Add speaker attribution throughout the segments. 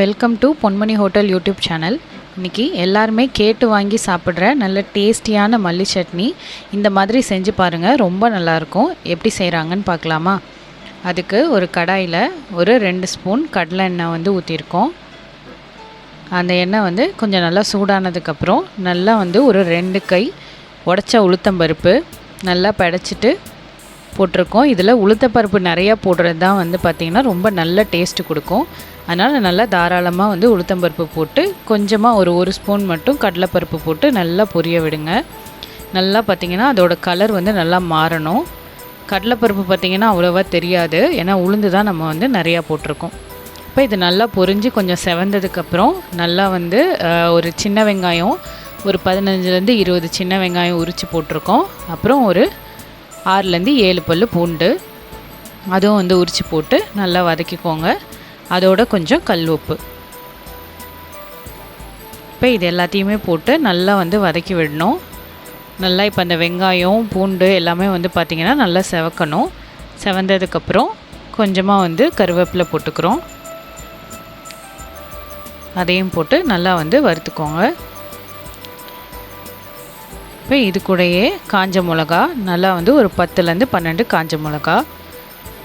Speaker 1: Welcome to Ponmani hotel YouTube channel இன்றைக்கி எல்லாருமே கேட்டு வாங்கி சாப்பிட்ற நல்ல டேஸ்டியான மல்லி சட்னி. இந்த மாதிரி செஞ்சு பாருங்கள் ரொம்ப நல்லாயிருக்கும் எப்படி செய்கிறாங்கன்னு பார்க்கலாமா? அதுக்கு ஒரு கடாயில் ஒரு ரெண்டு ஸ்பூன் கடலை எண்ணெய் வந்து ஊற்றிருக்கோம் அந்த எண்ணெய் வந்து கொஞ்சம் நல்லா சூடானதுக்கப்புறம் நல்லா வந்து ஒரு ரெண்டு கை உடச்ச உளுத்தம்பருப்பு நல்லா படைச்சிட்டு போட்டிருக்கோம். இதில் உளுத்தப்பருப்பு நிறையா போடுறது தான் வந்து பார்த்திங்கன்னா ரொம்ப நல்ல டேஸ்ட்டு கொடுக்கும். அதனால் நல்லா தாராளமாக வந்து உளுத்தம்பருப்பு போட்டு கொஞ்சமாக ஒரு ஒரு ஸ்பூன் மட்டும் கடலைப்பருப்பு போட்டு நல்லா பொரிய விடுங்க. நல்லா பார்த்திங்கன்னா அதோட கலர் வந்து நல்லா மாறணும். கடலைப்பருப்பு பார்த்திங்கன்னா அவ்வளோவா தெரியாது. ஏன்னா உளுந்து தான் நம்ம வந்து நிறையா போட்டிருக்கோம். இப்போ இது நல்லா பொரிஞ்சு கொஞ்சம் செவந்ததுக்கப்புறம் நல்லா வந்து ஒரு சின்ன வெங்காயம் ஒரு பதினஞ்சுலேருந்து இருபது சின்ன வெங்காயம் உரித்து போட்டிருக்கோம். அப்புறம் ஒரு ஆறுலேருந்து ஏழு பல் பூண்டு. அதுவும் வந்து உரித்து போட்டு நல்லா வதக்கிக்கோங்க. அதோட கொஞ்சம் கல் உப்பு. இப்போ இது எல்லாத்தையுமே போட்டு நல்லா வந்து வதக்கி விடணும். நல்லா இப்போ அந்த வெங்காயம் பூண்டு எல்லாமே வந்து பார்த்திங்கன்னா நல்லா செவக்கணும். செவந்ததுக்கப்புறம் கொஞ்சமாக வந்து கருவேப்பிலை போட்டுக்கிறோம். அதையும் போட்டு நல்லா வந்து வறுத்துக்கோங்க. இப்போ இது கூடயே காஞ்ச மிளகா நல்லா வந்து ஒரு பத்துலேருந்து பன்னெண்டு காஞ்ச மிளகா.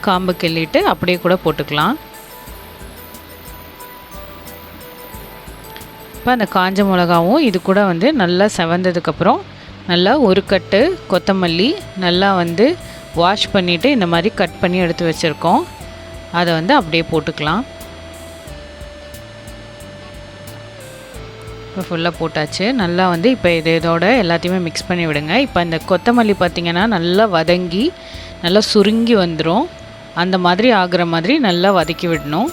Speaker 1: காம்பு கிள்ளிட்டு அப்படியே கூட போட்டுக்கலாம். இப்போ அந்த காஞ்ச மிளகாவும் இது கூட வந்து நல்லா செவந்ததுக்கப்புறம் நல்லா ஒரு கட்டு கொத்தமல்லி நல்லா வந்து வாஷ் பண்ணிவிட்டு இந்த மாதிரி கட் பண்ணி எடுத்து வச்சுருக்கோம். அதை வந்து அப்படியே போட்டுக்கலாம். இப்போ ஃபுல்லாக போட்டாச்சு. நல்லா வந்து இப்போ இது இதோட எல்லாத்தையுமே மிக்ஸ் பண்ணி விடுங்க. இப்போ இந்த கொத்தமல்லி பார்த்திங்கன்னா நல்லா வதங்கி நல்லா சுருங்கி வந்துடும் அந்த மாதிரி ஆகிற மாதிரி நல்லா வதக்கி விடணும்.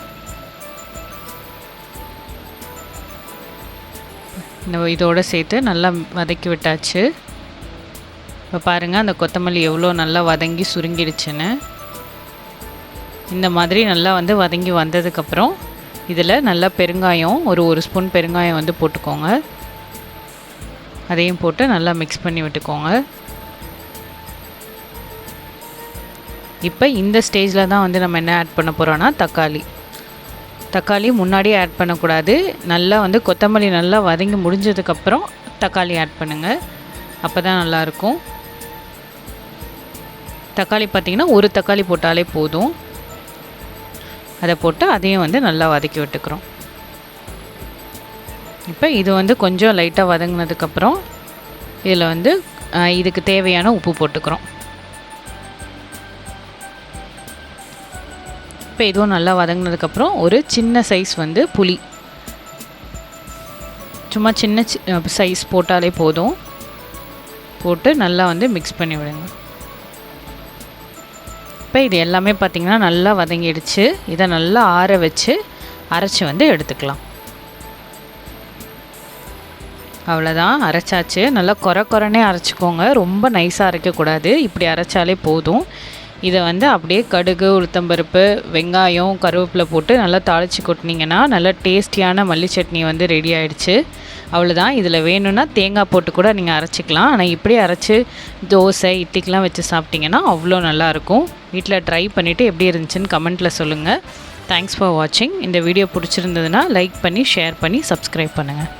Speaker 1: இந்த இதோட சேர்த்து நல்லா வதக்கி விட்டாச்சு. இப்போ பாருங்கள் அந்த கொத்தமல்லி எவ்வளோ நல்லா வதங்கி சுருங்கிடுச்சுன்னு. இந்த மாதிரி நல்லா வந்து வதங்கி வந்ததுக்கப்புறம் இதில் நல்லா பெருங்காயம் ஒரு ஒரு ஸ்பூன் பெருங்காயம் வந்து போட்டுக்கோங்க. அதையும் போட்டு நல்லா மிக்ஸ் பண்ணி விட்டுக்கோங்க. இப்போ இந்த ஸ்டேஜில் தான் வந்து நம்ம என்ன ஆட் பண்ண போகிறோன்னா தக்காளி. தக்காளி முன்னாடியே ஆட் பண்ணக்கூடாது. நல்லா வந்து கொத்தமல்லி நல்லா வதங்கி முடிஞ்சதுக்கப்புறம் தக்காளி ஆட் பண்ணுங்கள் அப்போ தான் நல்லாயிருக்கும். தக்காளி பார்த்திங்கன்னா ஒரு தக்காளி போட்டாலே போதும். அதை போட்டு அதையும் வந்து நல்லா வதக்கி விட்டுக்கிறோம். இப்போ இது வந்து கொஞ்சம் லைட்டாக வதங்கினதுக்கப்புறம் இதில் வந்து இதுக்கு தேவையான உப்பு போட்டுக்கிறோம். இப்போ இதுவும் நல்லா வதங்கினதுக்கப்புறம் ஒரு சின்ன சைஸ் வந்து புளி. சும்மா சின்ன சைஸ் போட்டாலே போதும். போட்டு நல்லா வந்து மிக்ஸ் பண்ணி விடுங்க. இப்போ இது எல்லாமே பார்த்திங்கன்னா நல்லா வதங்கிடுச்சு. இதை நல்லா ஆற வச்சு அரைச்சி வந்து எடுத்துக்கலாம். அவ்வளோதான் அரைச்சாச்சு. நல்லா குறை குறைனே அரைச்சிக்கோங்க. ரொம்ப நைஸாக அரைக்கக்கூடாது இப்படி அரைச்சாலே போதும். இதை வந்து அப்படியே கடுகு உளுத்தம்பருப்பு வெங்காயம் கருவேப்பிலை போட்டு நல்லா தாளித்து கொட்டினீங்கன்னா நல்லா டேஸ்டியான மல்லி சட்னி வந்து ரெடி ஆகிடுச்சு அவ்வளோதான் இதில் வேணும்னா தேங்காய் போட்டு கூட நீங்கள் அரைச்சிக்கலாம். ஆனால் இப்படி அரைச்சி தோசை இட்லிக்கெலாம் வச்சு சாப்பிட்டிங்கன்னா அவ்வளோ நல்லாயிருக்கும் வீட்டில் ட்ரை பண்ணிவிட்டு எப்படி இருந்துச்சுன்னு கமெண்ட்டில் சொல்லுங்கள் தேங்க்ஸ் ஃபார் வாட்சிங் இந்த வீடியோ பிடிச்சிருந்ததுன்னா லைக் பண்ணி ஷேர் பண்ணி சப்ஸ்கிரைப் பண்ணுங்கள்